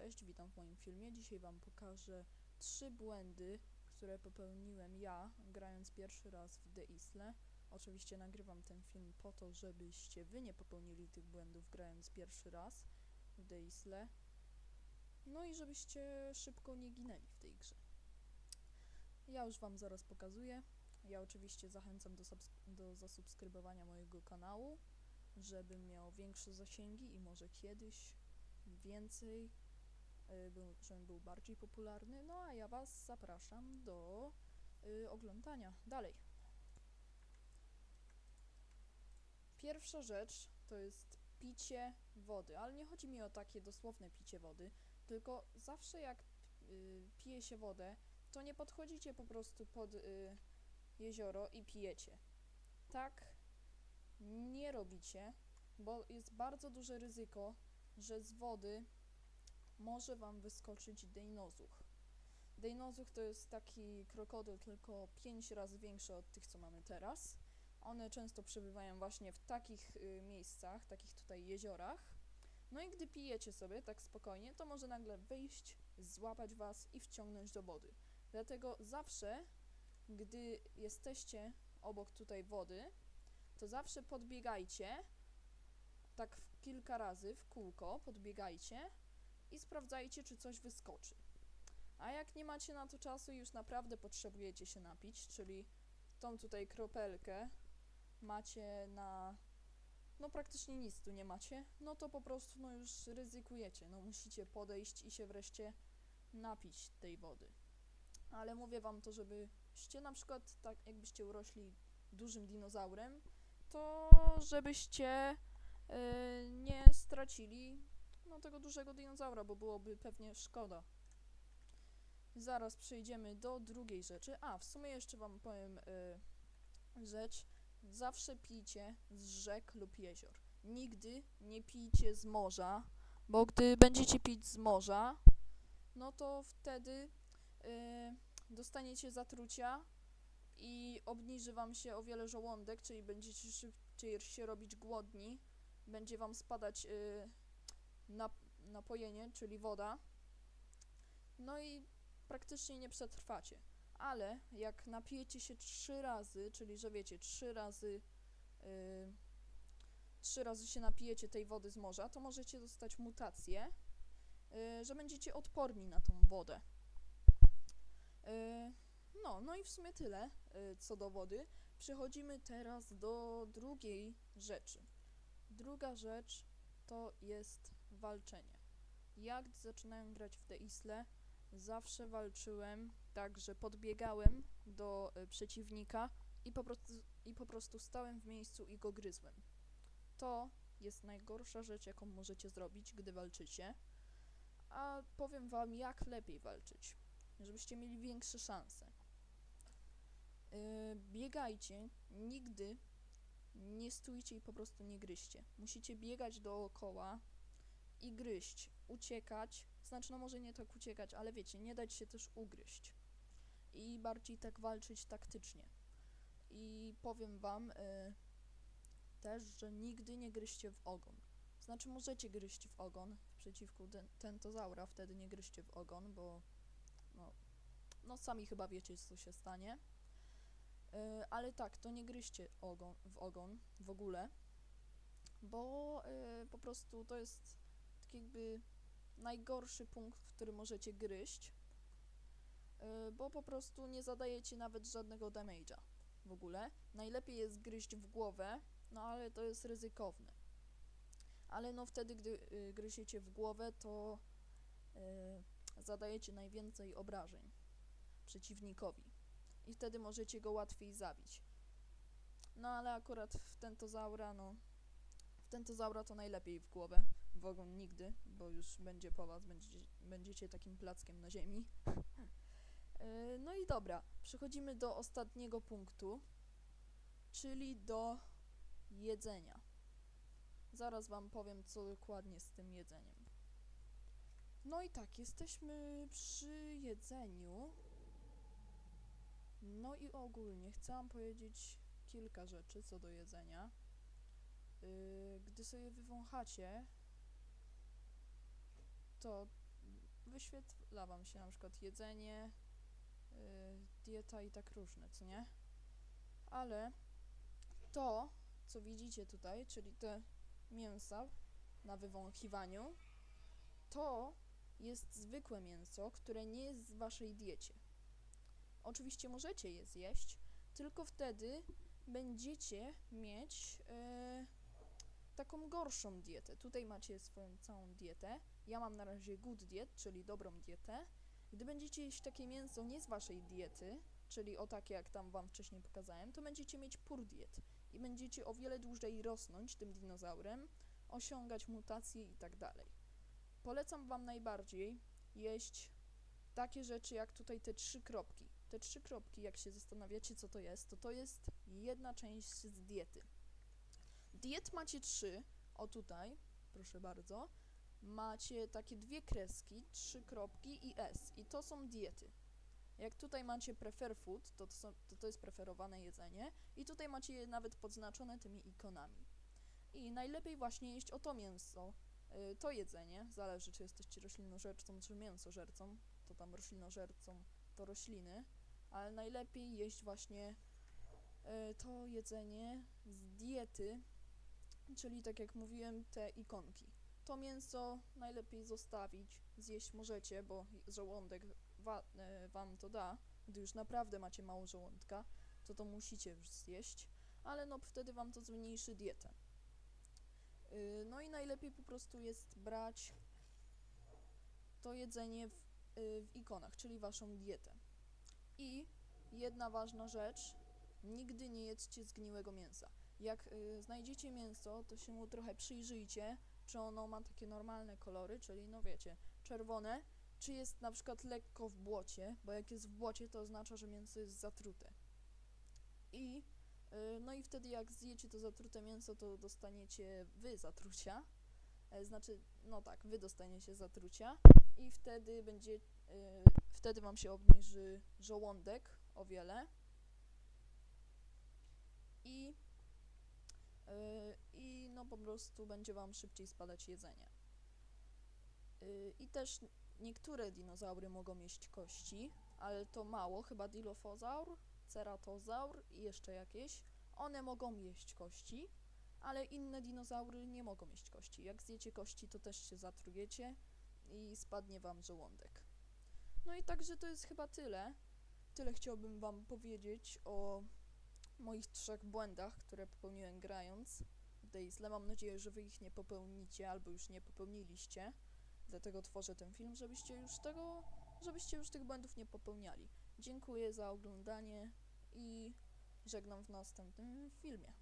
Cześć, witam w moim filmie. Dzisiaj Wam pokażę trzy błędy, które popełniłem ja, grając pierwszy raz w The Isle. Oczywiście nagrywam ten film po to, żebyście Wy nie popełnili tych błędów grając pierwszy raz w The Isle. No i żebyście szybko nie ginęli w tej grze. Ja już Wam zaraz pokazuję. Ja oczywiście zachęcam do, do zasubskrybowania mojego kanału, żebym miał większe zasięgi i może kiedyś więcej, był, żebym był bardziej popularny. No a ja Was zapraszam do y, oglądania dalej. Pierwsza rzecz to jest picie wody, ale nie chodzi mi o takie dosłowne picie wody, tylko zawsze jak y, pije się wodę, to nie podchodzicie po prostu pod y, jezioro i pijecie. Tak nie robicie, bo jest bardzo duże ryzyko, że z wody może wam wyskoczyć dejnozuch. Dejnozuch to jest taki krokodyl, tylko 5 razy większy od tych, co mamy teraz. One często przebywają właśnie w takich y, miejscach, takich tutaj jeziorach. No i gdy pijecie sobie tak spokojnie, to może nagle wyjść, złapać was i wciągnąć do wody. Dlatego zawsze, gdy jesteście obok tutaj wody, to zawsze podbiegajcie tak kilka razy w kółko podbiegajcie i sprawdzajcie, czy coś wyskoczy. A jak nie macie na to czasu i już naprawdę potrzebujecie się napić, czyli tą tutaj kropelkę macie na. No praktycznie nic tu nie macie, no to po prostu no już ryzykujecie. No musicie podejść i się wreszcie napić tej wody. Ale mówię wam to, żebyście na przykład tak jakbyście urośli dużym dinozaurem, to żebyście y, nie stracili no, tego dużego dinozaura, bo byłoby pewnie szkoda. Zaraz przejdziemy do drugiej rzeczy. A, w sumie jeszcze Wam powiem y, rzecz. Zawsze pijcie z rzek lub jezior. Nigdy nie pijcie z morza, bo gdy będziecie pić z morza, no to wtedy y, dostaniecie zatrucia i obniży Wam się o wiele żołądek, czyli będziecie szybciej się robić głodni, będzie Wam spadać y, nap- napojenie, czyli woda. No i praktycznie nie przetrwacie. Ale jak napijecie się trzy razy, czyli że wiecie, trzy razy, y, trzy razy się napijecie tej wody z morza, to możecie dostać mutację, y, że będziecie odporni na tą wodę. Y, no, no i w sumie tyle y, co do wody. Przechodzimy teraz do drugiej rzeczy. Druga rzecz to jest walczenie. Ja, gdy zaczynałem grać w The Isle, zawsze walczyłem tak, że podbiegałem do y, przeciwnika i po, prostu, i po prostu stałem w miejscu i go gryzłem. To jest najgorsza rzecz, jaką możecie zrobić, gdy walczycie. A powiem wam, jak lepiej walczyć, żebyście mieli większe szanse. Yy, biegajcie, nigdy nie stójcie i po prostu nie gryźcie. Musicie biegać dookoła i gryźć, uciekać. Znaczy, no może nie tak uciekać, ale wiecie, nie dać się też ugryźć. I bardziej tak walczyć taktycznie. I powiem wam y, też, że nigdy nie gryźcie w ogon. Znaczy, możecie gryźć w ogon przeciwko ten- tentozaura, wtedy nie gryźcie w ogon, bo no, no sami chyba wiecie, co się stanie. Y, ale tak, to nie gryźcie ogon, w ogon w ogóle, bo y, po prostu to jest jakby najgorszy punkt, w który możecie gryźć, y, bo po prostu nie zadajecie nawet żadnego damage'a w ogóle. Najlepiej jest gryźć w głowę, no ale to jest ryzykowne. Ale no wtedy, gdy y, gryziecie w głowę, to y, zadajecie najwięcej obrażeń przeciwnikowi i wtedy możecie go łatwiej zabić. No ale akurat w tentozaura, no w tentozaura to najlepiej w głowę, w ogon nigdy, bo już będzie po was, będziecie, będziecie takim plackiem na ziemi. Yy, no i dobra, przechodzimy do ostatniego punktu, czyli do jedzenia. Zaraz wam powiem, co dokładnie z tym jedzeniem. No i tak, jesteśmy przy jedzeniu. No i ogólnie chciałam powiedzieć kilka rzeczy co do jedzenia. Yy, gdy sobie wywąchacie, to wyświetla wam się na przykład jedzenie, yy, dieta i tak różne, co nie? Ale to, co widzicie tutaj, czyli te mięsa na wywąchiwaniu, to jest zwykłe mięso, które nie jest w waszej diecie. Oczywiście możecie je zjeść, tylko wtedy będziecie mieć e, taką gorszą dietę. Tutaj macie swoją całą dietę. Ja mam na razie good diet, czyli dobrą dietę. Gdy będziecie jeść takie mięso nie z waszej diety, czyli o takie jak tam wam wcześniej pokazałem, to będziecie mieć poor diet i będziecie o wiele dłużej rosnąć tym dinozaurem, osiągać mutacje i tak dalej. Polecam wam najbardziej jeść takie rzeczy jak tutaj te trzy kropki. Te trzy kropki, jak się zastanawiacie, co to jest, to to jest jedna część z diety. Diet macie trzy, o tutaj, proszę bardzo. Macie takie dwie kreski, trzy kropki i S, i to są diety. Jak tutaj macie prefer food, to to, są, to to jest preferowane jedzenie, i tutaj macie je nawet podznaczone tymi ikonami. I najlepiej właśnie jeść o to mięso, y, to jedzenie, zależy czy jesteście roślinożercą czy mięsożercą, to tam roślinożercą to rośliny, ale najlepiej jeść właśnie y, to jedzenie z diety, czyli tak jak mówiłem, te ikonki. To mięso najlepiej zostawić, zjeść możecie, bo żołądek wa- y, wam to da. Gdy już naprawdę macie mało żołądka, to to musicie już zjeść, ale no wtedy wam to zmniejszy dietę. Y, No i najlepiej po prostu jest brać to jedzenie w, y, w ikonach, czyli waszą dietę. I jedna ważna rzecz, nigdy nie jedzcie zgniłego mięsa. Jak y, znajdziecie mięso, to się mu trochę przyjrzyjcie, czy ono ma takie normalne kolory, czyli no wiecie, czerwone, czy jest na przykład lekko w błocie, bo jak jest w błocie, to oznacza, że mięso jest zatrute. I y, no i wtedy jak zjecie to zatrute mięso, to dostaniecie wy zatrucia. E, Znaczy, no tak, wy dostaniecie zatrucia i wtedy będzie, y, wtedy wam się obniży żołądek o wiele. I, I no po prostu będzie wam szybciej spadać jedzenie. Y, I też niektóre dinozaury mogą jeść kości, ale to mało, chyba Dilophosaur, Ceratozaur i jeszcze jakieś. One mogą jeść kości, ale inne dinozaury nie mogą jeść kości. Jak zjecie kości, to też się zatrujecie i spadnie wam żołądek. No i także to jest chyba tyle. Tyle chciałbym wam powiedzieć o moich trzech błędach, które popełniłem grając w Daysle. Mam nadzieję, że wy ich nie popełnicie albo już nie popełniliście. Dlatego tworzę ten film, żebyście już tego, żebyście już tych błędów nie popełniali. Dziękuję za oglądanie i żegnam w następnym filmie.